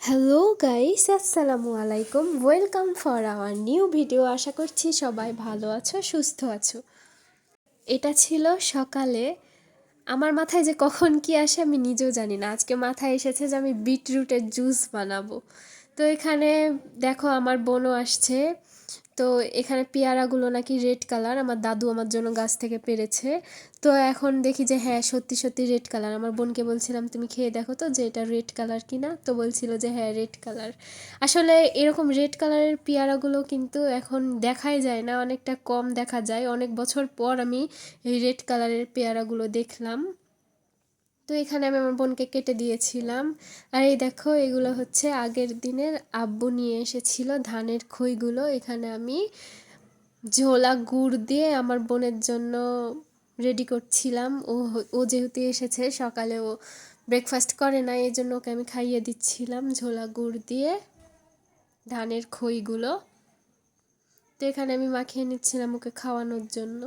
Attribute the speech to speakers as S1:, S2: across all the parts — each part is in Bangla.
S1: হ্যালো গাইস আসসালামু আলাইকুম। Welcome for our new video আশা করছি সবাই ভালো আছো, সুস্থ আছো। এটা ছিল সকালে। আমার মাথায় যে কখন কি আসে আমি নিজেও জানি না। আজকে মাথায় এসেছে যে আমি বিটরুটের জুস বানাবো। তো এখানে দেখো আমার বোনও আসছে। তো এখানে পেয়ারাগুলো নাকি রেড কালার, আমার দাদু আমার জন্য গাছ থেকে পেরেছে। তো এখন দেখি যে হ্যাঁ সত্যি সত্যি রেড কালার। আমার বোনকে বলছিলাম, তুমি খেয়ে দেখো তো যে এটা রেড কালার কিনা তো বলছিল যে হ্যাঁ রেড কালার। আসলে এরকম রেড কালারের পেয়ারাগুলো কিন্তু এখন দেখাই যায় না, অনেকটা কম দেখা যায়। অনেক বছর পর আমি এই রেড কালারের পেয়ারাগুলো দেখলাম। তো এখানে আমি আমার বোনকে কেটে দিয়েছিলাম। আর এই দেখো, এগুলো হচ্ছে আগের দিনের আব্বু নিয়ে এসেছিল ধানের খইগুলো। এখানে আমি ঝোলা গুড় দিয়ে আমার বোনের জন্য রেডি করছিলাম। ও ও যেহেতু এসেছে, সকালে ও ব্রেকফাস্ট করে না এই জন্য ওকে আমি খাইয়ে দিচ্ছিলাম ঝোলা গুড় দিয়ে ধানের খইগুলো। তো এখানে আমি মাখিয়ে নিচ্ছিলাম ওকে খাওয়ানোর জন্য।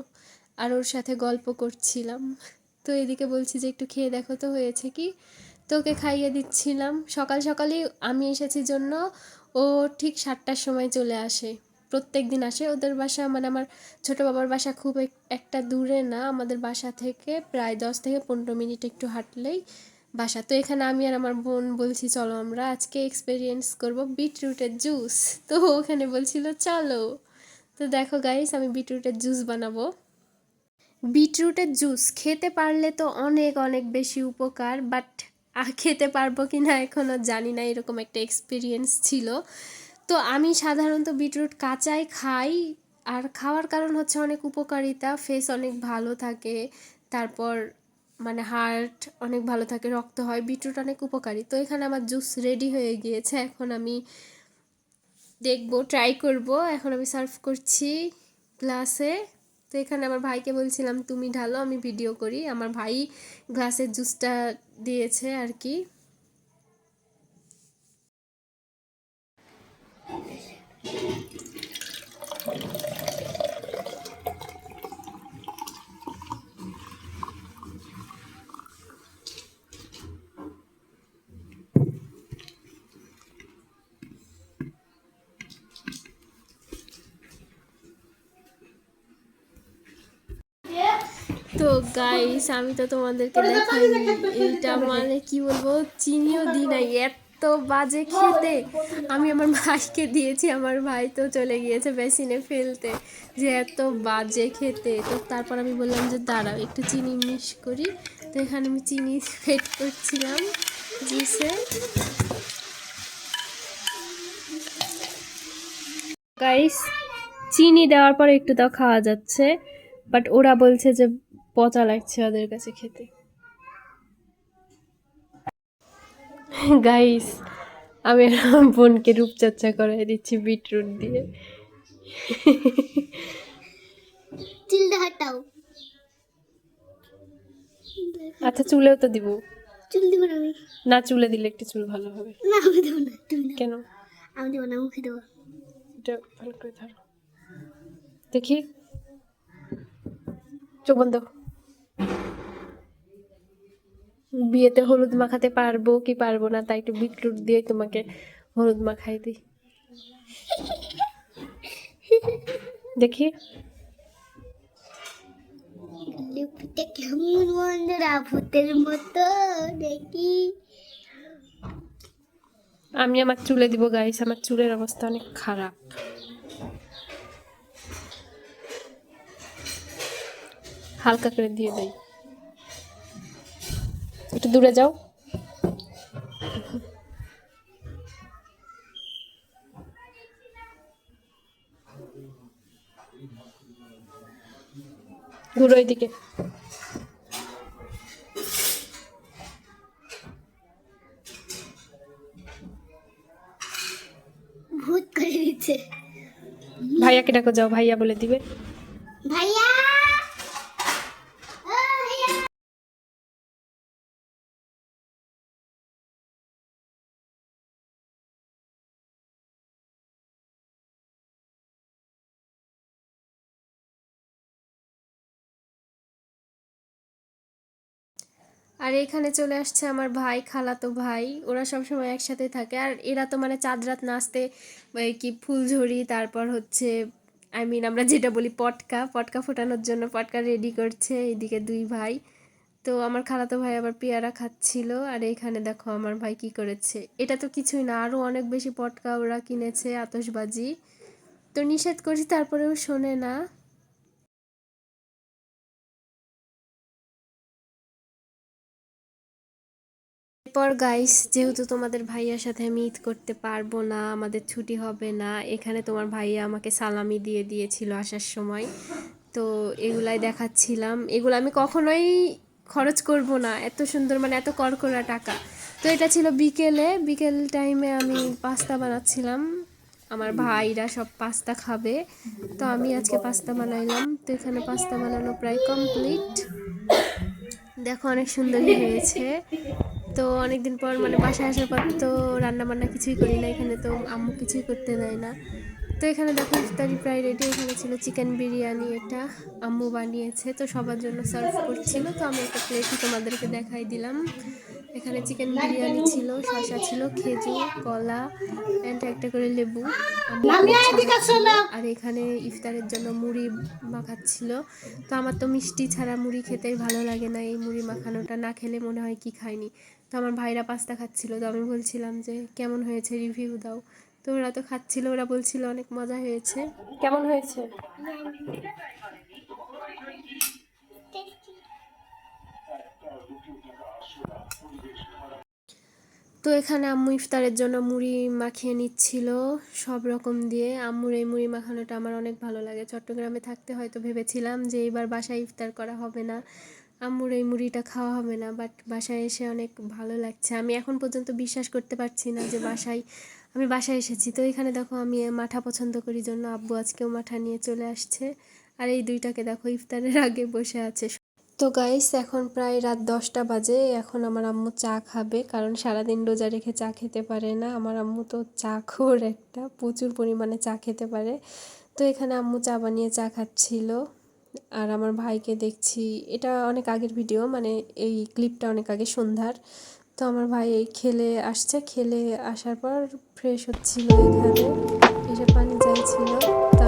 S1: আর ওর সাথে গল্প করছিলাম। তো এদিকে বলছি যে একটু খেয়ে দেখো তো হয়েছে কি? তো ওকে খাইয়ে দিচ্ছিলাম। সকাল সকালই আমি এসেছি জন্য। ও ঠিক সাতটার সময় চলে আসে। প্রত্যেক দিন আসে। ওদের বাসা মানে আমার ছোটো বাবার বাসা খুব একটা দূরে না। আমাদের বাসা থেকে প্রায় দশ থেকে পনেরো মিনিট একটু হাঁটলেই বাসা। তো এখানে আমি আর আমার বোন বলছি, চলো আমরা আজকে এক্সপেরিয়েন্স করব বিটরুটের জুস তো ওখানে বলছিল, চলো। তো দেখো গাইস আমি বিটরুটের জুস বানাবো। বিটরুটের জুস খেতে পারলে তো অনেক অনেক বেশি উপকার, বাট খেতে পারব কি না এখনও জানি না, এরকম একটা এক্সপিরিয়েন্স ছিল। তো আমি সাধারণত বিটরুট কাঁচাই খাই, আর খাওয়ার কারণ হচ্ছে অনেক উপকারিতা ফেস অনেক ভালো থাকে, তারপর মানে হার্ট অনেক ভালো থাকে, রক্ত হয়, বিটরুট অনেক উপকারী। তো এখানে আমার জুস রেডি হয়ে গিয়েছে, এখন আমি দেখব ট্রাই করব। এখন আমি সার্ভ করছি গ্লাসে তো এখানে আমার ভাইকে বলছিলাম, তুমি ঢালো, আমি ভিডিও করি। আমার ভাই গ্লাসের জুসটা দিয়েছে আর কি। তো গাইস আমি তো তোমাদেরকে দেখাইনি এটা মানে কি বলব চিনিও দিই নাই এত বাজে খেতে। আমি আমার ভাইকে দিয়েছি আমার ভাই তো চলে গিয়েছে বেসিনে ফেলতে যে এত বাজে খেতে। তো তারপর আমি বললাম যে দাঁড়াও একটু চিনি মিশ করি। তো এখানে আমি চিনি ফেট করছিলাম জুসে গাইস চিনি দেওয়ার পর একটু তাও খাওয়া যাচ্ছে বাট ওরা বলছে যে পচা লাগছে ওদের কাছে খেতে। গাইস আমি বোনকে রূপচর্চা করাই দিচ্ছি বিটরুট দিয়ে।
S2: চিলটা হাটাও।
S1: আচ্ছা চুলেও তো দিব।
S2: চুল দিব না আমি।
S1: না চুলে দিলে একটু চুল ভালো হবে।
S2: না আমি দেবো না তুমি
S1: কেন?
S2: আমি দেবো না মুখে দেবো।
S1: এটা ভালো করে ধরো। দেখি। চোখ বন্ধ। বিয়েতে হলুদ মাখাতে পারব কি পারব না তাই একটু বিটরুট দিয়ে তোমাকে হলুদ মাখাই দিই। দেখি।
S2: কেমন বন্ধুরা মতো দেখি।
S1: আমি আমার চুলে দিব গাইস আমার চুলের অবস্থা অনেক খারাপ। হালকা করে দিয়ে দেই। একটু দূরে যাও। ঘুরো এদিকে
S2: ভূত করে দিচ্ছে।
S1: ভাইয়াকে ডাকো যাও ভাইয়া বলে দিবে। আর এখানে চলে আসছে আমার ভাই, খালাতো ভাই। ওরা সবসময় একসাথে থাকে। আর এরা তো মানে চাঁদ রাত নাচতে কি ফুলঝড়ি তারপর হচ্ছে আই মিন আমরা যেটা বলি পটকা। পটকা ফোটানোর জন্য পটকা রেডি করছে এইদিকে দুই ভাই। তো আমার খালাতো ভাই আবার পেয়ারা খাচ্ছিল। আর এইখানে দেখো আমার ভাই কি করেছে। এটা তো কিছুই না। আরও অনেক বেশি পটকা ওরা কিনেছে, আতশবাজি। তো নিষেধ করছি তারপরেও শোনে না। এরপর গাইস যেহেতু তোমাদের ভাইয়ার সাথে আমি ঈদ করতে পারব না, আমাদের ছুটি হবে না, এখানে তোমার ভাইয়া আমাকে সালামি দিয়ে দিয়েছিল আসার সময়। তো এগুলাই দেখাচ্ছিলাম। এগুলো আমি কখনোই খরচ করব না, এত সুন্দর মানে এত করকরা টাকা। তো এটা ছিল বিকেলে, বিকেল টাইমে আমি পাস্তা বানাচ্ছিলাম। আমার ভাইরা সব পাস্তা খাবে। তো আমি আজকে পাস্তা বানাইলাম। তো এখানে পাস্তা বানানো প্রায় কমপ্লিট দেখো অনেক সুন্দরই হয়েছে। তো অনেকদিন পর মানে বাসায় আসার পর তো রান্না বান্না কিছুই করি না এখানে, তো আম্মু কিছুই করতে দেয় না। তো এখানে দেখো ইফতারি প্রায় রেডি এখানে ছিল চিকেন বিরিয়ানি এটা আম্মু বানিয়েছে, তো সবার জন্য সার্ভ করছিল, তো আমি একটা প্লেটই তোমাদেরকে দেখাই দিলাম। এখানে চিকেন বিরিয়ানি ছিল শসা ছিল খেজুর কলা অ্যান্ড একটা করে লেবু। আর এখানে ইফতারের জন্য মুড়ি মাখাচ্ছিল। তো আমার তো মিষ্টি ছাড়া মুড়ি খেতেই ভালো লাগে না এই মুড়ি মাখানোটা না খেলে মনে হয় কি খাইনি। তো আমার ভাইরা পাস্তা খাচ্ছিল তো আমি বলছিলাম যে কেমন হয়েছে রিভিউ দাও? তো ওরা তো খাচ্ছিল ওরা বলছিল অনেক মজা হয়েছে। কেমন হয়েছে? তো এখানে আম্মু ইফতারের জন্য মুড়ি মাখিয়ে নিচ্ছিল, সব রকম দিয়ে। আম্মুর এই মুড়ি মাখানোটা আমার অনেক ভালো লাগে। চট্টগ্রামে থাকতে হয়তো ভেবেছিলাম যে এইবার বাসায় ইফতার করা হবে না। আম্মুর এই মুড়িটা খাওয়া হবে না, বাট বাসায় এসে অনেক ভালো লাগছে। আমি এখন পর্যন্ত বিশ্বাস করতে পারছি না যে বাসায়, আমি বাসায় এসেছি। তো এখানে দেখো আমি মাঠা পছন্দ করি, জন্য আব্বু আজকেও মাঠা নিয়ে চলে আসছে। আর এই দুইটাকে দেখো ইফতারের আগে বসে আছে তো গাইস এখন প্রায় রাত দশটা বাজে। এখন আমার আম্মু চা খাবে, কারণ সারাদিন রোজা রেখে চা খেতে পারে না। আমার আম্মু তো চা খোর একটা, প্রচুর পরিমাণে চা খেতে পারে। তো এখানে আম্মু চা বানিয়ে চা খাচ্ছিল। আর আমার ভাইকে দেখছি, এটা অনেক আগের ভিডিও মানে এই ক্লিপটা অনেক আগে সন্ধ্যার। তো আমার ভাই এই খেলে আসছে, খেলে আসার পর ফ্রেশ হচ্ছিল এখানে। এসে পানি চাইছিল, তা